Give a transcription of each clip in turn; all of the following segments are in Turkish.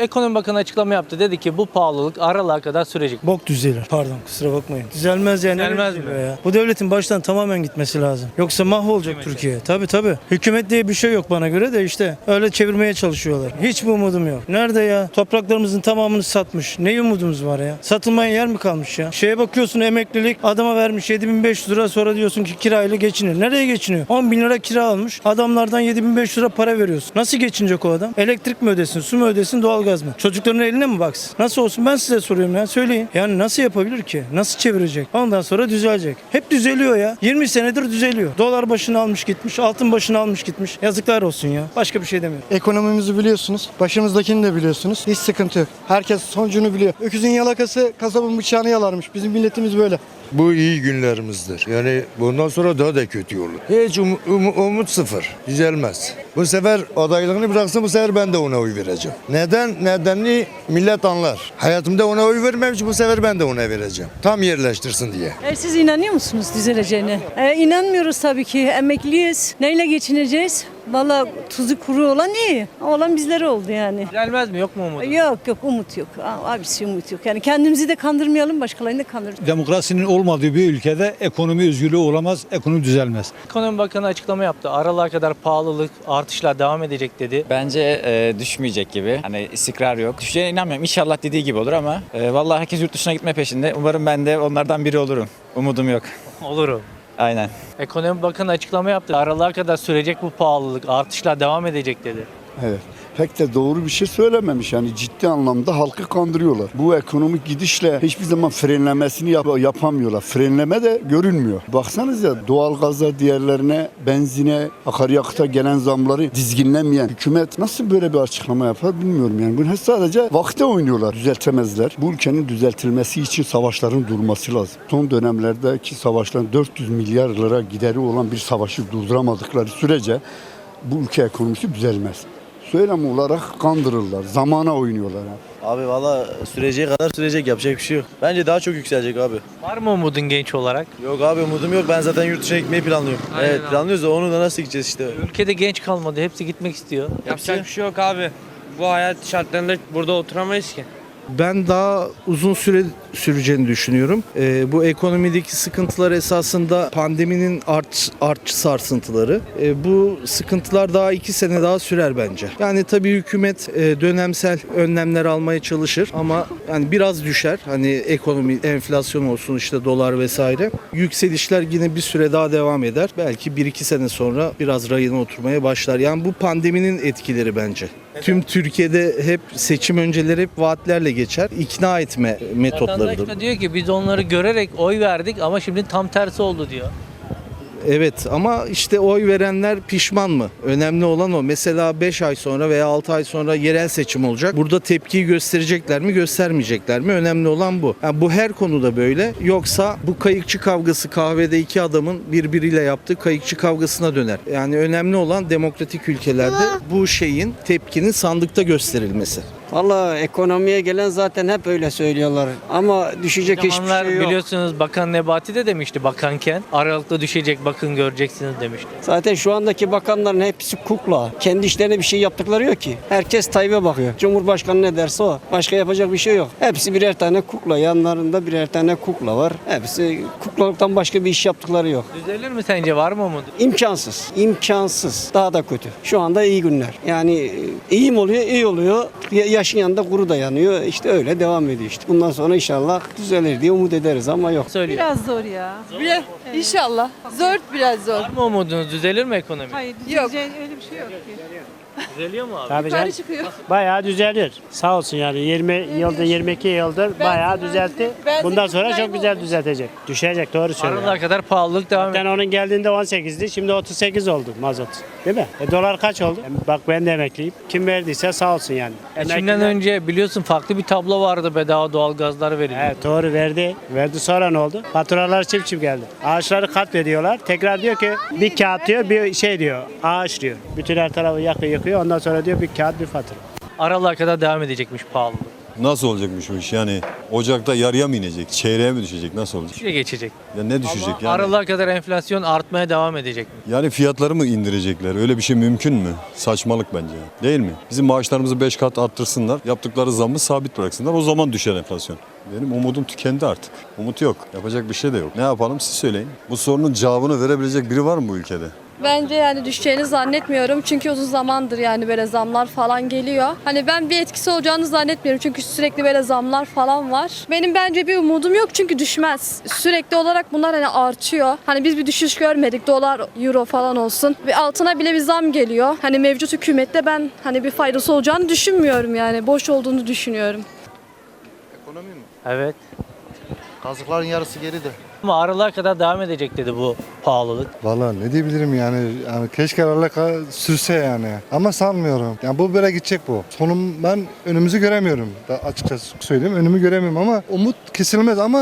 Ekonomi Bakanı açıklama yaptı. Dedi ki bu pahalılık aralığa kadar sürecek. Bok düzelir. Pardon kusura bakmayın. Düzelmez yani. Düzelmez mi? Ya. Bu devletin baştan tamamen gitmesi lazım. Yoksa mahvolacak Türkiye. Tabii tabii. Hükümet diye bir şey yok bana göre de işte öyle çevirmeye çalışıyorlar. Hiç bir umudum yok. Nerede ya? Topraklarımızın tamamını satmış. Ne umudumuz var ya? Satılmayan yer mi kalmış ya? Şeye bakıyorsun emeklilik adama vermiş 7500 lira sonra diyorsun ki kirayla geçinir. Nereye geçiniyor? 10 bin lira kira almış. Adamlardan 7500 lira para veriyorsun. Nasıl geçinecek o adam? Elektrik mi ödesin, su mu ödesin, doğalgaz mı? Çocukların eline mi baksın? Nasıl olsun ben size soruyorum ya söyleyin. Yani nasıl yapabilir ki? Nasıl çevirecek? Ondan sonra düzelecek. Hep düzeliyor ya. 20 senedir düzeliyor. Dolar başını almış gitmiş, altın başını almış gitmiş. Yazıklar olsun ya. Başka bir şey demiyorum. Ekonomimizi biliyorsunuz. Başımızdakini de biliyorsunuz. Hiç sıkıntı yok. Herkes sonucunu biliyor. Öküzün yalakası kasabın bıçağını yalarmış. Bizim milletimiz böyle. Bu iyi günlerimizdir. Yani bundan sonra daha da kötü olur. Hiç um- um- umut sıfır. Düzelmez. Bu sefer adaylığını bıraksın bu sefer ben de ona oy vereceğim. Neden? Nedenli millet anlar. Hayatımda ona oy vermemiş bu sefer ben de ona vereceğim. Tam yerleştirsin diye. E, siz inanıyor musunuz düzeleceğine? E, inanmıyoruz tabii ki. Emekliyiz. Neyle geçineceğiz? Valla tuzu kuru olan iyi. Olan bizlere oldu yani. Düzelmez mi? Yok mu umudu? Yok yok umut yok. Abisi umut yok. Yani kendimizi de kandırmayalım başkalarını da kandırmayalım. Demokrasinin olmadığı bir ülkede ekonomi özgürlüğü olamaz, ekonomi düzelmez. Ekonomi Bakanı açıklama yaptı. Aralığa kadar pahalılık artışlar devam edecek dedi. Bence e, düşmeyecek gibi. Hani istikrar yok. Düşeceğine inanmıyorum. İnşallah dediği gibi olur ama e, vallahi herkes yurt dışına gitme peşinde. Umarım ben de onlardan biri olurum. Umudum yok. Olurum. Aynen. Ekonomi Bakanı açıklama yaptı. Aralığa kadar sürecek bu pahalılık, artışlar devam edecek dedi. Evet. Pek de doğru bir şey söylememiş. Yani ciddi anlamda halkı kandırıyorlar. Bu ekonomik gidişle hiçbir zaman frenlemesini yap- yapamıyorlar. Frenleme de görünmüyor. Baksanıza doğalgaza, diğerlerine, benzine, akaryakıta gelen zamları dizginlemeyen hükümet nasıl böyle bir açıklama yapar bilmiyorum. Yani bunu sadece vakte oynuyorlar. Düzeltemezler. Bu ülkenin düzeltilmesi için savaşların durması lazım. Son dönemlerdeki savaşların 400 milyar lira gideri olan bir savaşı durduramadıkları sürece bu ülke ekonomisi düzelmez söylem olarak kandırırlar. Zamana oynuyorlar. ha. Abi valla süreceği kadar sürecek yapacak bir şey yok. Bence daha çok yükselecek abi. Var mı umudun genç olarak? Yok abi umudum yok. Ben zaten yurt dışına gitmeyi planlıyorum. Aynen evet abi. planlıyoruz da onu da nasıl gideceğiz işte. Ülkede genç kalmadı. Hepsi gitmek istiyor. Yapacak bir şey yok abi. Bu hayat şartlarında burada oturamayız ki. Ben daha uzun süre süreceğini düşünüyorum. Ee, bu ekonomideki sıkıntılar esasında pandeminin art, artçı sarsıntıları. Ee, bu sıkıntılar daha iki sene daha sürer bence. Yani tabii hükümet e, dönemsel önlemler almaya çalışır ama yani biraz düşer. Hani ekonomi, enflasyon olsun işte dolar vesaire. Yükselişler yine bir süre daha devam eder. Belki bir iki sene sonra biraz rayına oturmaya başlar. Yani bu pandeminin etkileri bence. Tüm Türkiye'de hep seçim önceleri hep vaatlerle geçer. İkna etme Vatandaş da diyor ki biz onları görerek oy verdik ama şimdi tam tersi oldu diyor. Evet ama işte oy verenler pişman mı? Önemli olan o. Mesela 5 ay sonra veya 6 ay sonra yerel seçim olacak. Burada tepkiyi gösterecekler mi, göstermeyecekler mi? Önemli olan bu. Yani bu her konuda böyle. Yoksa bu kayıkçı kavgası kahvede iki adamın birbiriyle yaptığı kayıkçı kavgasına döner. Yani önemli olan demokratik ülkelerde bu şeyin tepkinin sandıkta gösterilmesi. Valla ekonomiye gelen zaten hep öyle söylüyorlar. Ama düşecek Bir hiçbir zamanlar şey yok. biliyorsunuz Bakan Nebati de demişti bakanken. Aralıkta düşecek bakın göreceksiniz demişti. Zaten şu andaki bakanların hepsi kukla. Kendi işlerine bir şey yaptıkları yok ki. Herkes Tayyip'e bakıyor. Cumhurbaşkanı ne derse o. Başka yapacak bir şey yok. Hepsi birer tane kukla. Yanlarında birer tane kukla var. Hepsi kuklalıktan başka bir iş yaptıkları yok. Düzelir mi sence var mı umudu? İmkansız. imkansız. Daha da kötü. Şu anda iyi günler. Yani e, iyi mi oluyor? İyi oluyor. Ya- Yaşın yanında kuru da yanıyor. İşte öyle devam ediyor işte. Bundan sonra inşallah düzelir diye umut ederiz ama yok. Söylüyor. Biraz zor ya. Bile, inşallah. Zor biraz zor. Var mı umudunuz? Düzelir mi ekonomi? Hayır Yok. öyle bir şey yok ki. Düzeliyor mu abi? Tabii Yukarı çıkıyor. Bayağı düzelir. Sağ olsun yani 20 yıldır 22 yıldır bayağı düzeltti. benzin Bundan sonra çok güzel düzeltecek. Düşecek doğru söylüyor. Aralığa kadar pahalılık devam Zaten ediyor. onun geldiğinde 18'di şimdi 38 oldu mazot. Değil mi? E, dolar kaç oldu? E, bak ben de emekliyim. Kim verdiyse sağ olsun yani. Şimdiden Emekliler- önce biliyorsun farklı bir tablo vardı bedava doğalgazlar veriliyor. Evet doğru verdi. Verdi sonra ne oldu? Faturalar çift çift geldi. Ağaçları kat veriyorlar. Tekrar diyor ki bir kağıt diyor bir şey diyor. Ağaç diyor. Bütün her tarafı yakıyor yakıyor. Ondan sonra diyor bir kağıt bir fatura. Aralığa kadar devam edecekmiş pahalılık. Nasıl olacakmış o iş? Yani Ocak'ta yarıya mı inecek? Çeyreğe mi düşecek? Nasıl olacak? Şuraya geçecek. Ya ne düşecek Ama yani? Aralığa kadar enflasyon artmaya devam edecek. Yani fiyatları mı indirecekler? Öyle bir şey mümkün mü? Saçmalık bence. Değil mi? Bizim maaşlarımızı 5 kat arttırsınlar. Yaptıkları zammı sabit bıraksınlar. O zaman düşer enflasyon. Benim umudum tükendi artık. Umut yok. Yapacak bir şey de yok. Ne yapalım siz söyleyin. Bu sorunun cevabını verebilecek biri var mı bu ülkede? Bence yani düşeceğini zannetmiyorum. Çünkü uzun zamandır yani böyle zamlar falan geliyor. Hani ben bir etkisi olacağını zannetmiyorum. Çünkü sürekli böyle zamlar falan var. Benim bence bir umudum yok çünkü düşmez. Sürekli olarak bunlar hani artıyor. Hani biz bir düşüş görmedik. Dolar, euro falan olsun. Ve altına bile bir zam geliyor. Hani mevcut hükümette ben hani bir faydası olacağını düşünmüyorum yani. Boş olduğunu düşünüyorum. Evet. Kazıkların yarısı geride. Ama aralığa kadar devam edecek dedi bu pahalılık. Vallahi ne diyebilirim yani, yani keşke alaka sürse yani ama sanmıyorum. Yani bu böyle gidecek bu. Sonum ben önümüzü göremiyorum. Da açıkçası söyleyeyim önümü göremiyorum ama umut kesilmez ama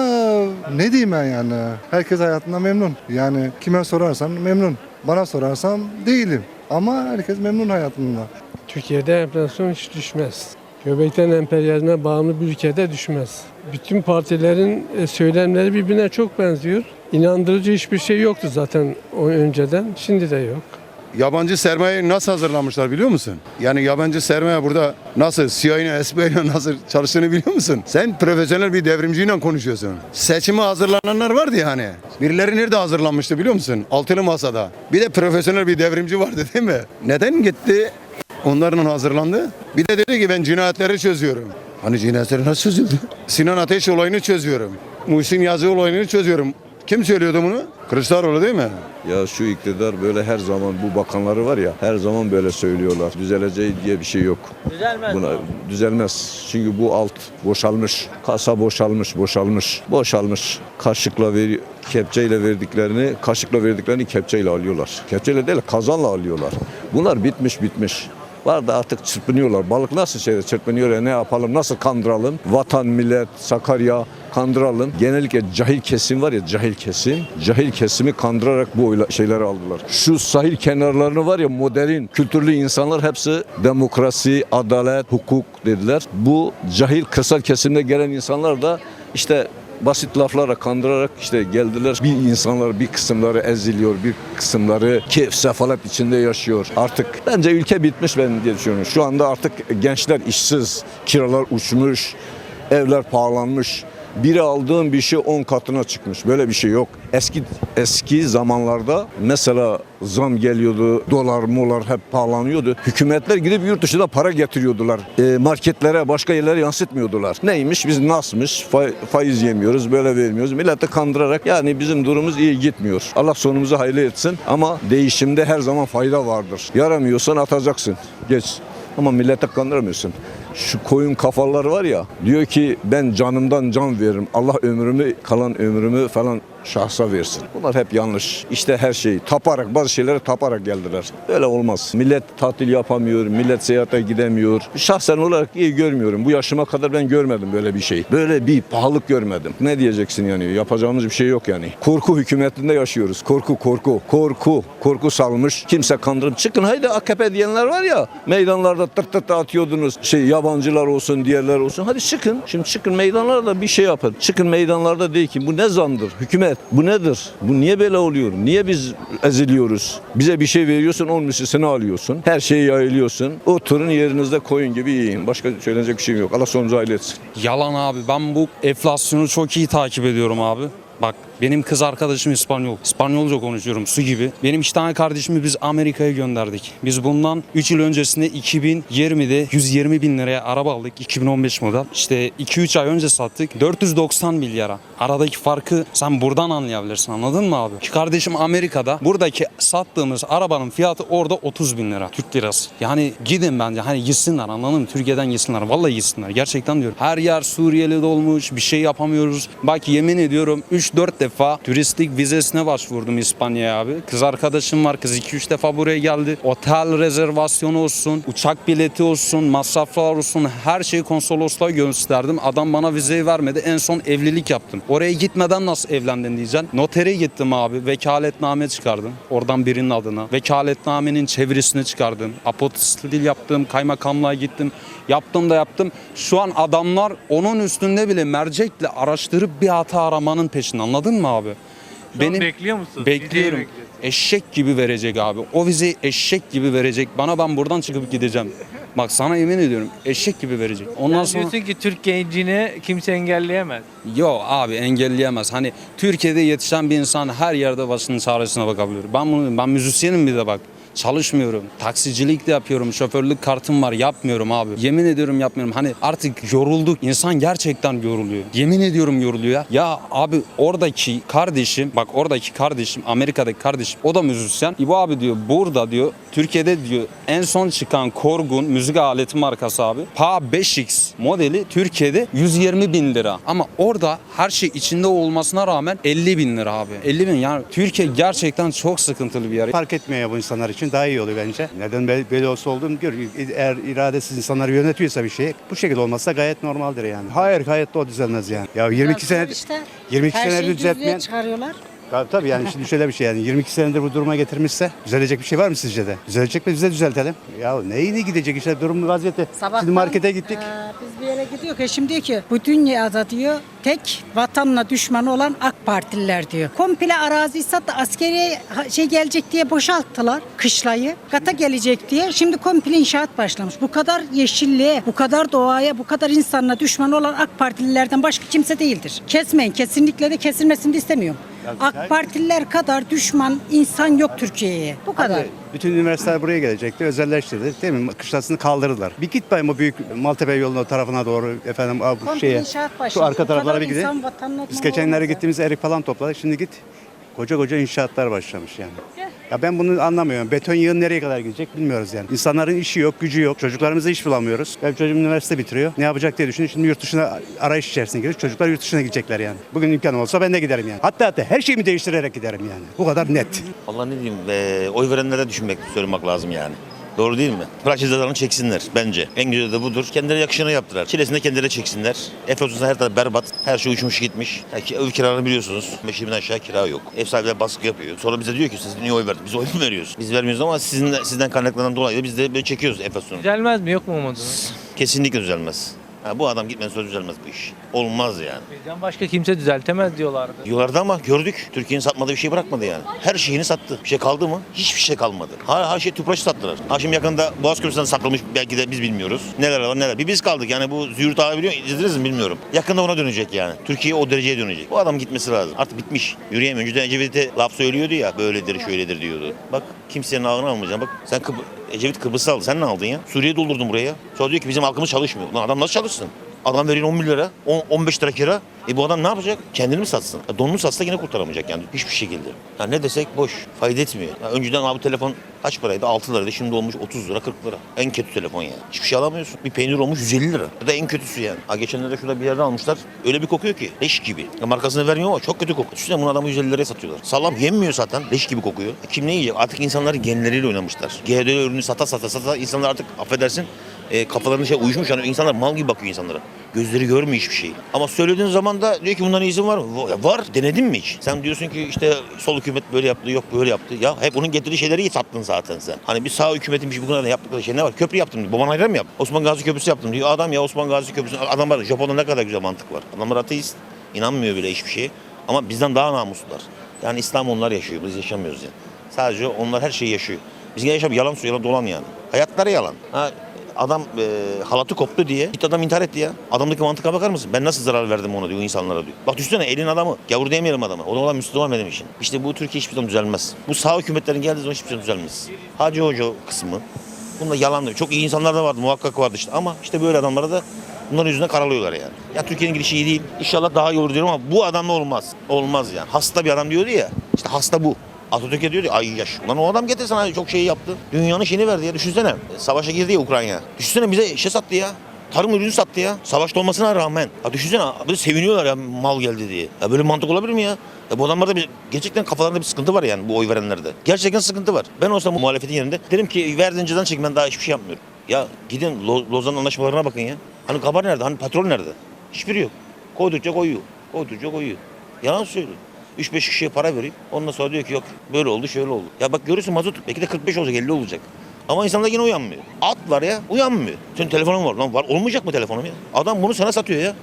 ne diyeyim ben yani. Herkes hayatında memnun. Yani kime sorarsan memnun. Bana sorarsan değilim. Ama herkes memnun hayatında. Türkiye'de enflasyon hiç düşmez. Göbekten emperyalizme bağımlı bir ülkede düşmez. Bütün partilerin e, söylemleri birbirine çok benziyor. İnandırıcı hiçbir şey yoktu zaten önceden. Şimdi de yok. Yabancı sermayeyi nasıl hazırlamışlar biliyor musun? Yani yabancı sermaye burada nasıl CIA'yla SBA'yla nasıl çalıştığını biliyor musun? Sen profesyonel bir devrimciyle konuşuyorsun. Seçime hazırlananlar vardı ya hani. Birileri nerede hazırlanmıştı biliyor musun? Altılı masada. Bir de profesyonel bir devrimci vardı değil mi? Neden gitti? Onların hazırlandı. Bir de dedi ki ben cinayetleri çözüyorum. Hani cinayetleri nasıl çözüldü? Sinan Ateş olayını çözüyorum. Muhsin Yazı olayını çözüyorum. Kim söylüyordu bunu? Kılıçdaroğlu değil mi? Ya şu iktidar böyle her zaman bu bakanları var ya her zaman böyle söylüyorlar. Düzeleceği diye bir şey yok. Düzelmez. Buna düzelmez. Çünkü bu alt boşalmış. Kasa boşalmış, boşalmış. Boşalmış. Kaşıkla ver, kepçeyle verdiklerini, kaşıkla verdiklerini kepçeyle alıyorlar. Kepçeyle değil, kazanla alıyorlar. Bunlar bitmiş bitmiş. Var da artık çırpınıyorlar. Balık nasıl şeyde çırpınıyor ya ne yapalım, nasıl kandıralım? Vatan, millet, Sakarya kandıralım. Genellikle cahil kesim var ya cahil kesim. Cahil kesimi kandırarak bu şeyleri aldılar. Şu sahil kenarlarını var ya modern, kültürlü insanlar hepsi demokrasi, adalet, hukuk dediler. Bu cahil kırsal kesimde gelen insanlar da işte basit laflara kandırarak işte geldiler. Bir insanlar bir kısımları eziliyor, bir kısımları keyif sefalet içinde yaşıyor. Artık bence ülke bitmiş ben diye düşünüyorum. Şu anda artık gençler işsiz, kiralar uçmuş, evler pahalanmış. Biri aldığın bir şey 10 katına çıkmış. Böyle bir şey yok. Eski eski zamanlarda mesela zam geliyordu, dolar molar hep pahalanıyordu. Hükümetler gidip yurt dışında para getiriyordular. E, marketlere, başka yerlere yansıtmıyordular. Neymiş? Biz nasmış? Fa- faiz yemiyoruz, böyle vermiyoruz. Milleti kandırarak yani bizim durumumuz iyi gitmiyor. Allah sonumuzu hayırlı etsin ama değişimde her zaman fayda vardır. Yaramıyorsan atacaksın. Geç. Ama millete kandıramıyorsun. Şu koyun kafalar var ya diyor ki ben canımdan can veririm. Allah ömrümü kalan ömrümü falan şahsa versin. Bunlar hep yanlış. İşte her şey taparak bazı şeylere taparak geldiler. Öyle olmaz. Millet tatil yapamıyor, millet seyahate gidemiyor. Şahsen olarak iyi görmüyorum. Bu yaşıma kadar ben görmedim böyle bir şey. Böyle bir pahalılık görmedim. Ne diyeceksin yani? Yapacağımız bir şey yok yani. Korku hükümetinde yaşıyoruz. Korku, korku, korku. Korku salmış. Kimse kandırıp çıkın haydi AKP diyenler var ya meydanlarda tırt tırt atıyordunuz. Şey yabancılar olsun, diğerler olsun. Hadi çıkın. Şimdi çıkın meydanlarda bir şey yapın. Çıkın meydanlarda değil ki bu ne zamdır? Hükümet bu nedir? Bu niye böyle oluyor? Niye biz eziliyoruz? Bize bir şey veriyorsun, on mislini alıyorsun. Her şeyi yayılıyorsun. Oturun yerinizde koyun gibi yiyin. Başka söyleyecek bir şeyim yok. Allah sonucu hayırlı etsin. Yalan abi. Ben bu enflasyonu çok iyi takip ediyorum abi. Bak benim kız arkadaşım İspanyol. İspanyolca konuşuyorum su gibi. Benim iki tane kardeşimi biz Amerika'ya gönderdik. Biz bundan 3 yıl öncesinde 2020'de 120 bin liraya araba aldık. 2015 model. İşte 2-3 ay önce sattık. 490 milyara. Aradaki farkı sen buradan anlayabilirsin anladın mı abi? İki kardeşim Amerika'da. Buradaki sattığımız arabanın fiyatı orada 30 bin lira. Türk lirası. Yani gidin bence hani gitsinler anladın mı? Türkiye'den gitsinler. Vallahi gitsinler. Gerçekten diyorum. Her yer Suriyeli dolmuş. Bir şey yapamıyoruz. Bak yemin ediyorum 3-4 defa defa turistik vizesine başvurdum İspanya'ya abi. Kız arkadaşım var. Kız 2-3 defa buraya geldi. Otel rezervasyonu olsun, uçak bileti olsun, masraflar olsun her şeyi konsolosluğa gösterdim. Adam bana vizeyi vermedi. En son evlilik yaptım. Oraya gitmeden nasıl evlendin diyeceksin. Notere gittim abi. Vekaletname çıkardım. Oradan birinin adına. Vekaletnamenin çevirisini çıkardım. Apostil yaptım. Kaymakamlığa gittim. Yaptım da yaptım. Şu an adamlar onun üstünde bile mercekle araştırıp bir hata aramanın peşinde. Anladın mı abi? Benim bekliyor musun? Bekliyorum. Eşek gibi verecek abi. O vizeyi eşek gibi verecek. Bana ben buradan çıkıp gideceğim. Bak sana yemin ediyorum eşek gibi verecek. Ondan sonra Diyorsun ki Türk gencini kimse engelleyemez. Yo abi engelleyemez. Hani Türkiye'de yetişen bir insan her yerde başının çaresine bakabilir. Ben bunu ben müzisyenim bir de bak. Çalışmıyorum. Taksicilik de yapıyorum. Şoförlük kartım var. Yapmıyorum abi. Yemin ediyorum yapmıyorum. Hani artık yorulduk. İnsan gerçekten yoruluyor. Yemin ediyorum yoruluyor ya. Ya abi oradaki kardeşim bak oradaki kardeşim Amerika'daki kardeşim o da müzisyen. İbo abi diyor burada diyor Türkiye'de diyor en son çıkan Korgun müzik aleti markası abi. PA 5X modeli Türkiye'de 120 bin lira. Ama orada her şey içinde olmasına rağmen 50 bin lira abi. 50 bin yani Türkiye gerçekten çok sıkıntılı bir yer. Fark etmiyor bu insanlar için daha iyi oluyor bence. Neden böyle, olsa olduğunu gör. Eğer iradesiz insanları yönetiyorsa bir şey bu şekilde olmazsa gayet normaldir yani. Hayır gayet de o düzelmez yani. Ya 22 sene 22 senedir düzeltmeyen çıkarıyorlar. Tabii tabii yani şimdi şöyle bir şey yani 22 senedir bu duruma getirmişse düzelecek bir şey var mı sizce de? Düzelecek mi biz de düzeltelim. Ya neyine gidecek işte durum vaziyette. Şimdi markete gittik. biz bir yere gidiyor ki şimdi diyor ki bu dünyada diyor tek vatanla düşmanı olan AK Partililer diyor. Komple arazi sattı askeriye ha- şey gelecek diye boşalttılar kışlayı. Kata gelecek diye. Şimdi komple inşaat başlamış. Bu kadar yeşilliğe, bu kadar doğaya, bu kadar insanla düşman olan AK Partililerden başka kimse değildir. Kesmeyin. Kesinlikle de kesilmesini de istemiyorum. AK Partililer kadar düşman insan yok Türkiye'ye. Bu kadar. Bütün üniversiteler buraya gelecekti. Özelleştirdi. Değil mi? Kışlasını kaldırdılar. Bir git bayım o büyük Maltepe yolunun o tarafına doğru efendim abi bu Komple şeye. inşaat Şu arka Bu kadar taraflara bir gidin. insan vatanına Biz geçenlere olmaz ya. gittiğimiz erik falan topladık. Şimdi git. Koca koca inşaatlar başlamış yani. Ya ben bunu anlamıyorum. Beton yığın nereye kadar gidecek bilmiyoruz yani. İnsanların işi yok, gücü yok. Çocuklarımıza iş bulamıyoruz. Benim çocuğum üniversite bitiriyor. Ne yapacak diye düşünüyor. Şimdi yurt dışına arayış içerisine giriyor. Çocuklar yurt dışına gidecekler yani. Bugün imkanım olsa ben de giderim yani. Hatta hatta her şeyimi değiştirerek giderim yani. Bu kadar net. Allah ne diyeyim eee, oy verenlere düşünmek, söylemek lazım yani. Doğru değil mi? Bırak cezalarını çeksinler bence. En güzeli de budur. Kendileri yakışanı yaptılar. Çilesini de kendileri çeksinler. Efes'in her tarafı berbat. Her şey uçmuş gitmiş. Ya ki ev kiralarını biliyorsunuz. 5 bin aşağı kira yok. Ev sahipleri baskı yapıyor. Sonra bize diyor ki siz niye oy verdiniz? Biz oy mu veriyoruz? Biz vermiyoruz ama sizin, sizden kaynaklanan dolayı da biz de böyle çekiyoruz Efes'in. Düzelmez mi? Yok mu umudunuz? Kesinlikle düzelmez. Ha, bu adam gitmeden sonra düzelmez bu iş. Olmaz yani. Bizden başka kimse düzeltemez diyorlardı. Diyorlardı ama gördük. Türkiye'nin satmadığı bir şey bırakmadı yani. Her şeyini sattı. Bir şey kaldı mı? Hiçbir şey kalmadı. Her, her şey tüpraşı sattılar. Ha şimdi yakında Boğaz Köprüsü'nden saklanmış belki de biz bilmiyoruz. Neler var neler. Bir biz kaldık yani bu Züğürt abi biliyor izlediniz mi bilmiyorum. Yakında ona dönecek yani. Türkiye o dereceye dönecek. Bu adam gitmesi lazım. Artık bitmiş. Yürüyemiyor. Önceden Ecevit'e laf söylüyordu ya böyledir şöyledir diyordu. Bak kimsenin ağını almayacağım. Bak sen Kıbr Ecevit Kıbrıs'ı aldı. Sen ne aldın ya? Suriye'yi doldurdun buraya. Sonra diyor ki bizim halkımız çalışmıyor. Lan adam nasıl çalışsın? Adam veriyor 10 bin lira, 10, 15 lira kira. E bu adam ne yapacak? Kendini mi satsın? Ya donunu satsa yine kurtaramayacak yani hiçbir şekilde. Ya ne desek boş, fayda etmiyor. Ya önceden abi telefon kaç paraydı? 6 liraydı. Şimdi olmuş 30 lira, 40 lira. En kötü telefon yani. Hiçbir şey alamıyorsun. Bir peynir olmuş 150 lira. Bu da en kötüsü yani. Ha geçenlerde şurada bir yerde almışlar. Öyle bir kokuyor ki. Leş gibi. Ya markasını vermiyor ama çok kötü kokuyor. Düşünsene bunu adamı 150 liraya satıyorlar. Salam yenmiyor zaten. Leş gibi kokuyor. E kim ne yiyecek? Artık insanların genleriyle oynamışlar. GDO ürünü sata sata sata insanlar artık affedersin e, kafalarının şey uyuşmuş. Yani insanlar mal gibi bakıyor insanlara. Gözleri görmüyor hiçbir şey. Ama söylediğin zaman da diyor ki bundan iyisi var mı? Var. Denedin mi hiç? Sen diyorsun ki işte sol hükümet böyle yaptı, yok böyle yaptı. Ya hep onun getirdiği şeyleri iyi sattın zaten sen. Hani bir sağ hükümetin bir şey bugüne kadar yaptıkları şey ne var? Köprü yaptım diyor. Baban hayran mı yaptı? Osman Gazi Köprüsü yaptım diyor. Adam ya Osman Gazi Köprüsü. Adam var. Japon'da ne kadar güzel mantık var. Adamlar ateist. İnanmıyor bile hiçbir şeye. Ama bizden daha namuslular. Yani İslam onlar yaşıyor. Biz yaşamıyoruz yani. Sadece onlar her şeyi yaşıyor. Biz yine yaşamıyoruz. Yalan söylüyor, yalan dolan yani. Hayatları yalan. Ha, adam e, halatı koptu diye git adam intihar etti ya. Adamdaki mantıka bakar mısın? Ben nasıl zarar verdim ona diyor insanlara diyor. Bak düşünsene elin adamı. Gavur demeyelim adamı. O da olan Müslüman benim için. İşte bu Türkiye hiçbir zaman düzelmez. Bu sağ hükümetlerin geldiği zaman hiçbir zaman düzelmez. Hacı Hoca kısmı. Bunda yalandır. Çok iyi insanlar da vardı muhakkak vardı işte. Ama işte böyle adamlara da Bunların yüzünden karalıyorlar yani. Ya Türkiye'nin gidişi iyi değil. İnşallah daha iyi olur diyorum ama bu adamla olmaz. Olmaz yani. Hasta bir adam diyordu ya. İşte hasta bu. Atatürk'e diyor ya ay yaş. Lan o adam getir sana çok şey yaptı. Dünyanın şeyini verdi ya düşünsene. Savaşa girdi ya Ukrayna. Düşünsene bize şey sattı ya. Tarım ürünü sattı ya. Savaşta olmasına rağmen. Ya düşünsene böyle seviniyorlar ya mal geldi diye. Ya böyle mantık olabilir mi ya? E bu adamlarda bir, gerçekten kafalarında bir sıkıntı var yani bu oy verenlerde. Gerçekten sıkıntı var. Ben olsam bu muhalefetin yerinde derim ki verdiğin cezanı çek ben daha hiçbir şey yapmıyorum. Ya gidin Lo- Lozan anlaşmalarına bakın ya. Hani kabar nerede? Hani patrol nerede? Hiçbiri yok. Koydukça koyuyor. Koydukça koyuyor. Yalan söylüyor. 3-5 kişiye para vereyim. Ondan sonra diyor ki yok böyle oldu şöyle oldu. Ya bak görüyorsun mazot belki de 45 olacak 50 olacak. Ama insanlar yine uyanmıyor. At var ya uyanmıyor. Senin telefonun var lan var. Olmayacak mı telefonum ya? Adam bunu sana satıyor ya.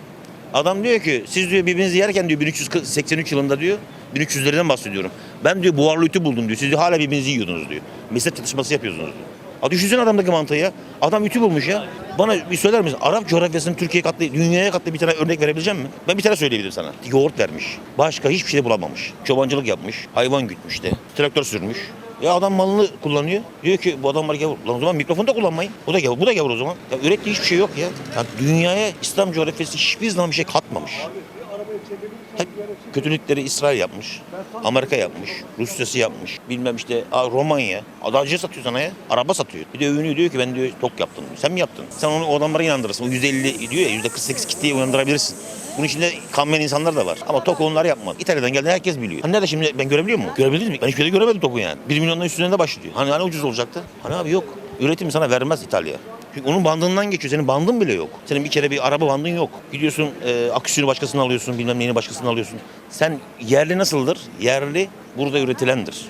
Adam diyor ki siz diyor birbirinizi yerken diyor 1383 yılında diyor 1300'lerden bahsediyorum. Ben diyor buharlı ütü buldum diyor. Siz diyor hala birbirinizi yiyordunuz diyor. Meslek çatışması yapıyorsunuz diyor. Ha düşünsene adamdaki mantığı ya. Adam ütü bulmuş ya. Bana bir söyler misin? Arap coğrafyasının Türkiye katlı, dünyaya katlı bir tane örnek verebilecek misin? Ben bir tane söyleyebilirim sana. Yoğurt vermiş. Başka hiçbir şey bulamamış. Çobancılık yapmış. Hayvan gütmüş de. Traktör sürmüş. Ya adam malını kullanıyor. Diyor ki bu adamlar gavur. Lan o zaman mikrofonu da kullanmayın. Bu da gavur. Bu da gavur o zaman. Ya ürettiği hiçbir şey yok ya. ya dünyaya İslam coğrafyası hiçbir zaman bir şey katmamış. Hep kötülükleri İsrail yapmış. Amerika yapmış. Rusya'sı yapmış. Bilmem işte aa, Romanya. Adacı satıyor sana ya. Araba satıyor. Bir de övünüyor diyor ki ben diyor tok yaptım. diyor. Sen mi yaptın? Sen onu o adamlara inandırırsın. O %50 diyor ya %48 kitleyi uyandırabilirsin. Bunun içinde kanmayan insanlar da var. Ama TOK onlar yapmadı. İtalya'dan geldi herkes biliyor. Hani nerede şimdi ben görebiliyor muyum? Görebildiniz mi? Ben hiçbir yerde göremedim TOK'u yani. 1 milyondan üstünde de başlıyor. Hani hani ucuz olacaktı? Hani abi yok. Üretim sana vermez İtalya. Çünkü onun bandından geçiyor. Senin bandın bile yok. Senin bir kere bir araba bandın yok. Gidiyorsun e, aküsünü başkasından alıyorsun, bilmem neyini başkasından alıyorsun. Sen yerli nasıldır? Yerli burada üretilendir.